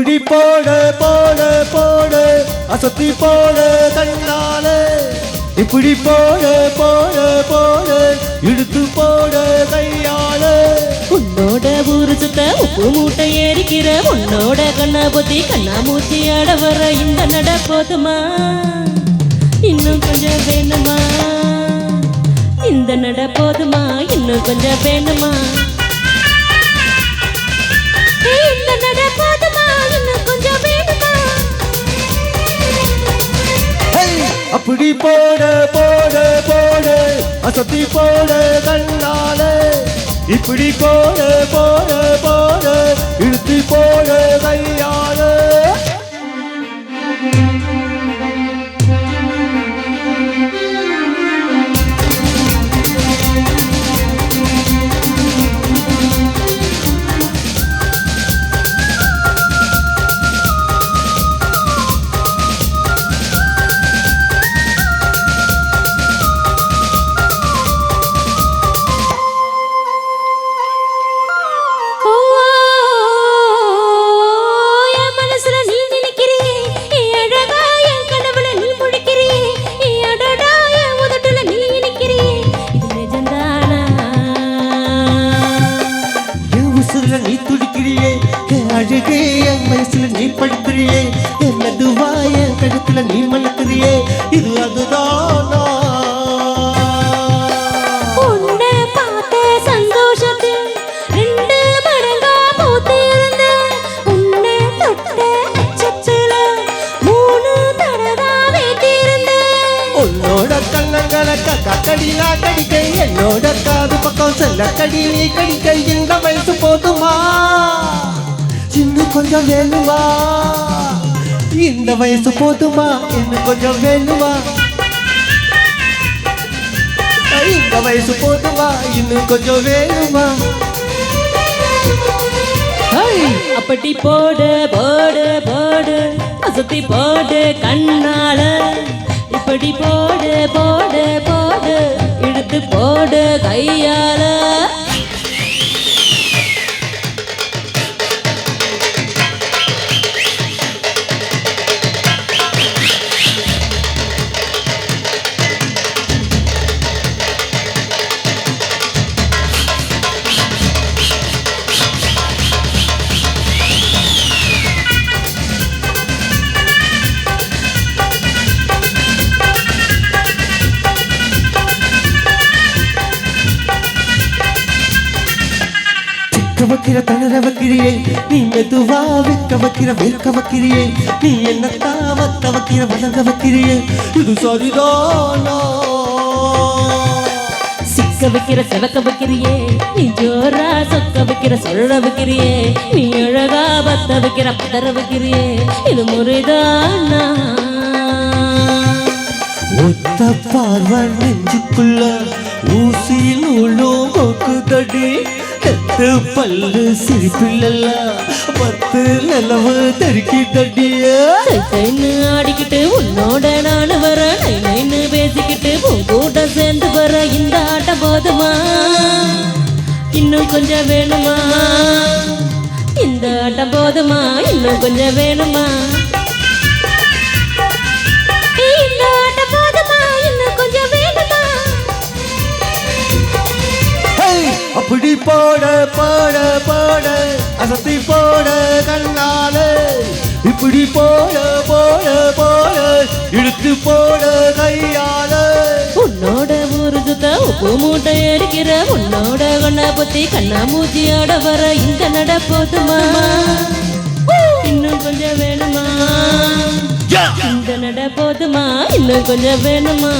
இப்படி போட போட போட அசத்தி போட கண்ணாலே இப்படி போட போட போட இழுத்து போட கையால. உன்னோட ஊரு சுத்த உப்பு மூட்டை ஏறிக்கிற உன்னோட கண்ணா பொத்தி கண்ணா மூச்சி ஆட வர இந்த நட போதுமா? இன்னும் கொஞ்சம் வேணுமா? இந்த நட போதுமா? இன்னும் கொஞ்சம் வேணுமா? அப்படி போட போட போட. அசத்தி போட கண்ணாலே. இப்படி போட போட போட. இழுத்து போ என் வயசுல நீ படுக்கிறியே என் மெதுவா என் கழுத்துல நீ மணக்கிறியே இது அதுதானா. உன்னோட கண்ணங்களை கக்கடி நான் கடிக்க என்னோட காது பக்கம் செல்ல கடி நீ கடிக்க இந்த வயசு இன்னும் கொஞ்சம் வேணுமா? இந்த வயசு போதுமா? இன்னும் கொஞ்சம் வேணுமா? இந்த வயசு போதுமா? இன்னும் கொஞ்சம் வேணுமா? அப்படி போடு போடு போடு. அசத்தி போடு கண்ணால. இப்படி போடு போடு போடு. இழுத்து போடு கையால. சிக்க வைக்கிற தளர வைக்கிறியே நீ மெதுவா விற்க வைக்கிற வேர்க்க வைக்கிறியே. நீ என்ன தாவத்த வைக்கிற வளர வைக்கிறியே. இது சரிதானா? சிக்க வைக்கிற செவக்க வைக்கிறியே. நீ ஜோரா சொக்க வைக்கிற சொல்ல வைக்கிறியே. நீ அழகா பத்த வைக்கிற பதற வைக்கிறியே. இது முறைதானா? ஒத்த பார்வை நெஞ்சுக்குள்ள ஊசி நூலும் கொக்குதடி பட்டு பல்லு சிரிப்பில்லல்ல பத்து நிலவு தெருக்கி தட்டிய ஆடிக்கிட்டு உன்னோட நானு வர நைன்னு பேசிக்கிட்டு உன் கூட சேர்ந்து வர இந்த ஆட்டம் போதுமா? இன்னும் கொஞ்சம் வேணுமா? இந்த ஆட்டம் போதுமா? இன்னும் கொஞ்சம் வேணுமா? போட போட அசத்தி போட கண்ணால. இப்படி போட போட போட இழுத்து போட கையால. உன்னோட ஊரு சுத்த உப்பு மூட்டை அடிக்கிற உன்னோட கொண்ட புத்தி கண்ணா மூச்சியோட வர இந்த நட போதுமா? இன்னும் கொஞ்சம் வேணுமா? இந்த நட போதுமா? இன்னும் கொஞ்சம் வேணுமா?